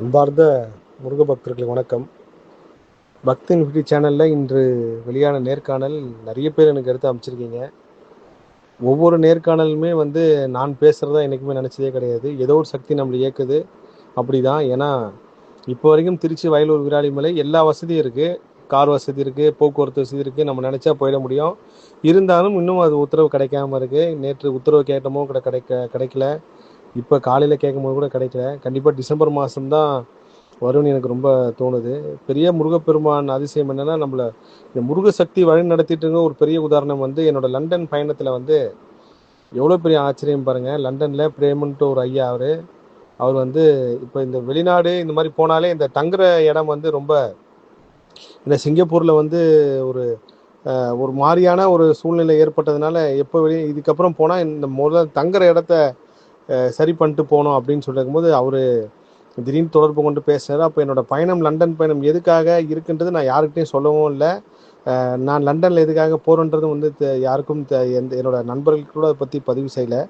அன்பார்ந்த முருக பக்தர்களுக்கு வணக்கம். பக்தி இன்ஃபினிட்டி சேனலில் இன்று வெளியான நேர்காணல் நிறைய பேர் எனக்கு எடுத்து அமைச்சிருக்கீங்க ஒவ்வொரு நேர்காணலுமே வந்து நான் பேசுகிறதா என்றைக்குமே நினச்சதே கிடையாது. ஏதோ ஒரு சக்தி நம்மளை இயக்குது. அப்படி தான் ஏன்னா இப்போ வரைக்கும் திருச்சி வயலூர் விராலிமலை எல்லா வசதியும் இருக்குது கார் வசதி இருக்குது போக்குவரத்து வசதி இருக்குது நம்ம நினச்சா போயிட முடியும். இருந்தாலும் இன்னும் அது உத்தரவு கிடைக்காம இருக்குது நேற்று உத்தரவு கேட்டமோ கிடைக்க கிடைக்கல. இப்போ காலையில் கேட்கும்போது கூட கிடைக்கல. கண்டிப்பாக டிசம்பர் மாதம்தான் வரும்னு எனக்கு ரொம்ப தோணுது. பெரிய முருகப்பெருமான் அதிசயம் என்னென்னா நம்மளை இந்த முருக சக்தி வழி நடத்திட்டுங்க ஒரு பெரிய உதாரணம் வந்து என்னோட லண்டன் பயணத்தில் வந்து எவ்வளோ பெரிய ஆச்சரியம் பாருங்கள் லண்டனில் பிரேமன்ட்டு ஒரு ஐயா அவர். அவர் வந்து இப்போ இந்த வெளிநாடு இந்த மாதிரி போனாலே இந்த தங்குற இடம் வந்து ரொம்ப இந்த சிங்கப்பூரில் வந்து ஒரு ஒரு மாதிரியான ஒரு சூழ்நிலை ஏற்பட்டதுனால எப்போ வெளியே இதுக்கப்புறம் போனால் இந்த முதல்ல தங்குற இடத்த சரி பண்ணிட்டு போகணும் அப்படின்னு சொல்லும்போது அவர் திடீர்னு தொடர்பு கொண்டு பேசினார். அப்போ என்னோடய பயணம் லண்டன் பயணம் எதுக்காக இருக்குன்றது நான் யாருக்கிட்டையும் சொல்லவும் இல்லை. நான் லண்டனில் எதுக்காக போகிறேன்றதும் வந்து யாருக்கும் எந்த என்னோடய நண்பர்களுக்கு கூட அதை பற்றி பதிவு செய்யலை.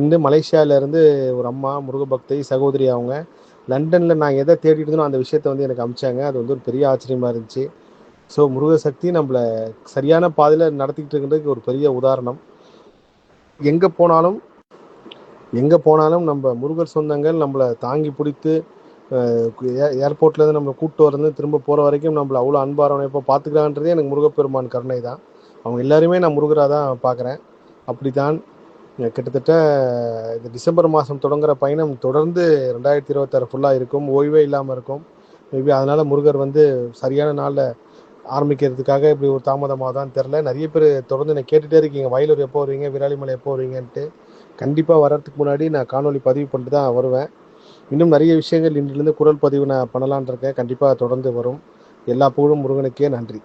இன்று மலேசியாவிலேருந்து ஒரு அம்மா முருகபக்தை சகோதரி அவங்க லண்டனில் நான் எதை தேடிட்டு இருந்தனோ அந்த விஷயத்தை வந்து எனக்கு அமிச்சாங்க. அது வந்து ஒரு பெரிய ஆச்சரியமாக இருந்துச்சு. ஸோ முருக சக்தி நம்மளை சரியான பாதையில் நடத்திக்கிட்டு இருக்கிறதுக்கு ஒரு பெரிய உதாரணம். எங்கே போனாலும் எங்கே போனாலும் நம்ம முருகர் சொந்தங்கள் நம்மளை தாங்கி பிடித்து ஏர்போர்ட்லேருந்து நம்மளை கூப்பிட்டு வரது திரும்ப போகிற வரைக்கும் நம்மளை அவ்வளோ அன்பாரவணைப்போ பார்த்துக்கிறான்றதே எனக்கு முருகப்பெருமான் கருணை தான். அவங்க எல்லாருமே நான் முருகராக தான் பார்க்குறேன் அப்படி தான் கிட்டத்தட்ட இந்த டிசம்பர் மாதம் தொடங்குற பயணம் தொடர்ந்து ரெண்டாயிரத்தி இருபத்தாறு ஃபுல்லாக இருக்கும். ஓய்வே இல்லாமல் இருக்கும். மேபி அதனால் முருகர் வந்து சரியான நாளில் ஆரம்பிக்கிறதுக்காக இப்படி ஒரு தாமதமாக தான் தெரில நிறைய பேர் தொடர்ந்து என்னை கேட்டுகிட்டே இருக்கீங்க. வயலூர் எப்போ வருவீங்க? விராலிமலை எப்போ வருவீங்கன்ட்டு. கண்டிப்பாக வர்றதுக்கு முன்னாடி நான் காணொலி பதிவு பண்ணிட்டு தான் வருவேன். இன்னும் நிறைய விஷயங்கள் இன்றிலிருந்து குரல் பதிவு நான் பண்ணலான் இருக்கேன். கண்டிப்பாக தொடர்ந்து வரும். எல்லா புகழும் முருகனுக்கே நன்றி.